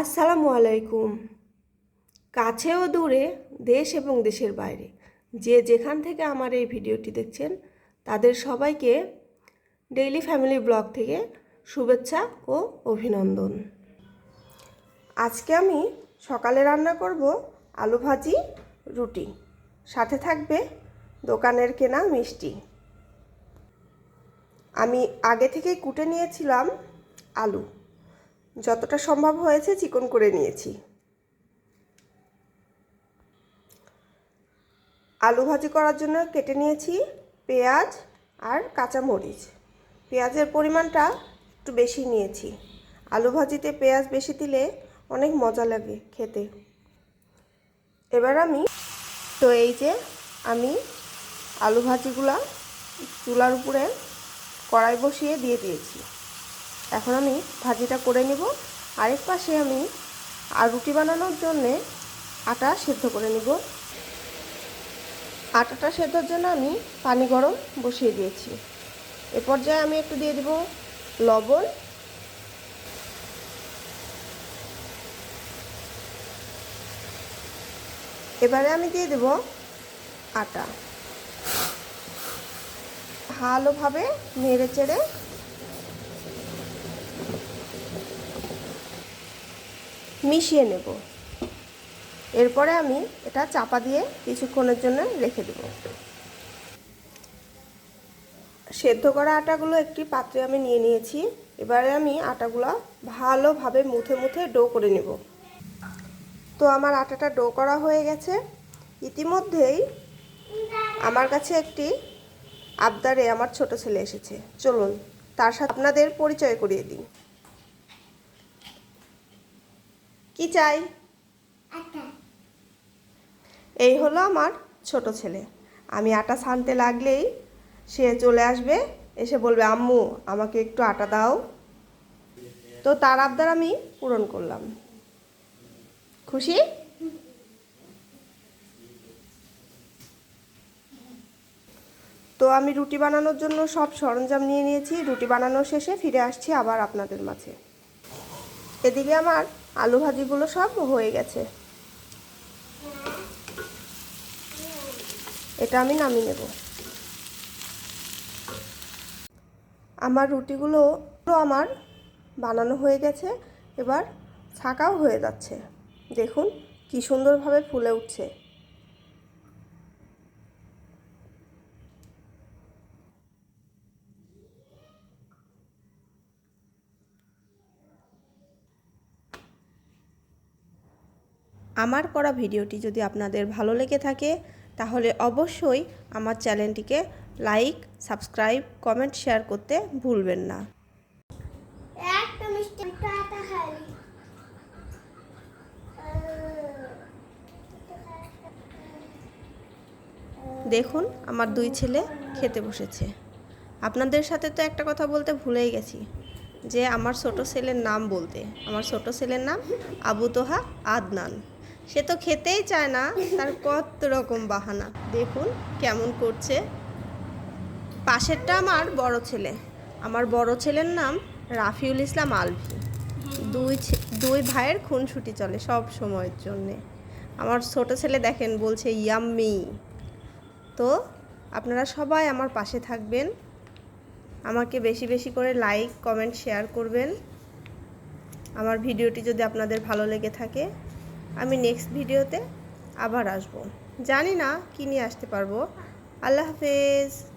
আসসালামু আলাইকুম কাছে ও দূরে দেশ এবং দেশের বাইরে। যে যেখান থেকে আমার এই ভিডিওটি দেখছেন, তাদের সবাইকে ডেইলি ফ্যামিলি ব্লগ থেকে শুভেচ্ছা ও অভিনন্দন। আজকে আমি সকালে রান্না করব আলু ভাজি, রুটি। সাথে থাকবে দোকানের কেনা মিষ্টি। আমি আগে থেকেই কুটে নিয়েছিলাম আলু। যতটা সম্ভব হয়েছে চিকন করে নিয়েছি। আলু ভাজি করার জন্য কেটে নিয়েছি পেঁয়াজ আর কাঁচামরিচ। পেঁয়াজের পরিমাণটা একটু বেশি নিয়েছি। আলু ভাজিতে পেঁয়াজ বেশি দিলে অনেক মজা লাগে খেতে। এবার আমি তো এই যে আমি আলু ভাজিগুলা চুলার উপরে কড়াই বসিয়ে দিয়ে দিয়েছি। এখন আমি ভাজিটা করে নিব। আরেক পাশে আমি আর রুটি বানানোর জন্যে আটা সেদ্ধ করে নিব। আটাটা সেদ্ধর জন্য আমি পানি গরম বসিয়ে দিয়েছি। এ পর্যায়ে আমি একটু দিয়ে দিব লবণ। এবারে আমি দিয়ে দেব আটা। ভালোভাবে নেড়ে চেড়ে মিশিয়ে নেব। এরপরে আমি এটা চাপা দিয়ে কিছুক্ষণের জন্য রেখে দেব। সেদ্ধ করা আটাগুলো একটি পাত্রে আমি নিয়ে নিয়েছি। এবারে আমি আটাগুলো ভালোভাবে মুথে মুথে ডো করে নেব। তো আমার আটাটা ডো করা হয়ে গেছে। ইতিমধ্যেই আমার কাছে একটি আবদারে আমার ছোট ছেলে এসেছে। চলুন, তার সাথে আপনাদের পরিচয় করিয়ে দিই। কি চাই? এই হলো আমার ছোট ছেলে। আমি আটা ছানতে লাগলেই সে চলে আসবে এসে বলবে আম্মু আমাকে একটু আটা দাও। তো তার আবদার আমি পূরণ করলাম। খুশি? তো আমি রুটি বানানোর জন্য সব সরঞ্জাম নিয়ে নিয়েছি। রুটি বানানোর শেষে ফিরে আসছি আবার আপনাদের মাঝে। এদিকে আমার আলু ভাজিগুলো সব হয়ে গেছে। এটা আমি নামিয়ে নেব। আমার রুটিগুলো আমার বানানো হয়ে গেছে। এবার ছাকাও হয়ে যাচ্ছে। দেখুন কি সুন্দরভাবে ফুলে উঠছে। আমার করা ভিডিওটি যদি আপনাদের ভালো লেগে থাকে তাহলে অবশ্যই আমার চ্যানেলটিকে লাইক সাবস্ক্রাইব কমেন্ট শেয়ার করতে ভুলবেন না। দেখুন আমার দুই ছেলে খেতে বসেছে। আপনাদের সাথে তো একটা কথা বলতে ভুলেই গেছি যে আমার ছোট ছেলের নাম বলতে। আমার ছোট ছেলের নাম আবু তোহা আদনান। সে তো খেতেই চায় না, তার কত রকম বাহানা। দেখুন কেমন করছে। পাশেরটা আমার বড় ছেলে। আমার বড় ছেলের নাম রাফিউল ইসলাম আলভি। দুই দুই ভাইয়ের খুনসুটি চলে সব সময়ের জন্যে। আমার ছোট ছেলে দেখেন বলছে, ইয়াম্মি। তো আপনারা সবাই আমার পাশে থাকবেন। আমাকে বেশি বেশি করে লাইক, কমেন্ট, শেয়ার করবেন। আমার ভিডিওটি যদি আপনাদের ভালো লেগে থাকে আমি নেক্সট ভিডিওতে আবার আসব। জানি না কী নিয়ে আসতে পারব। আল্লাহ হাফেজ।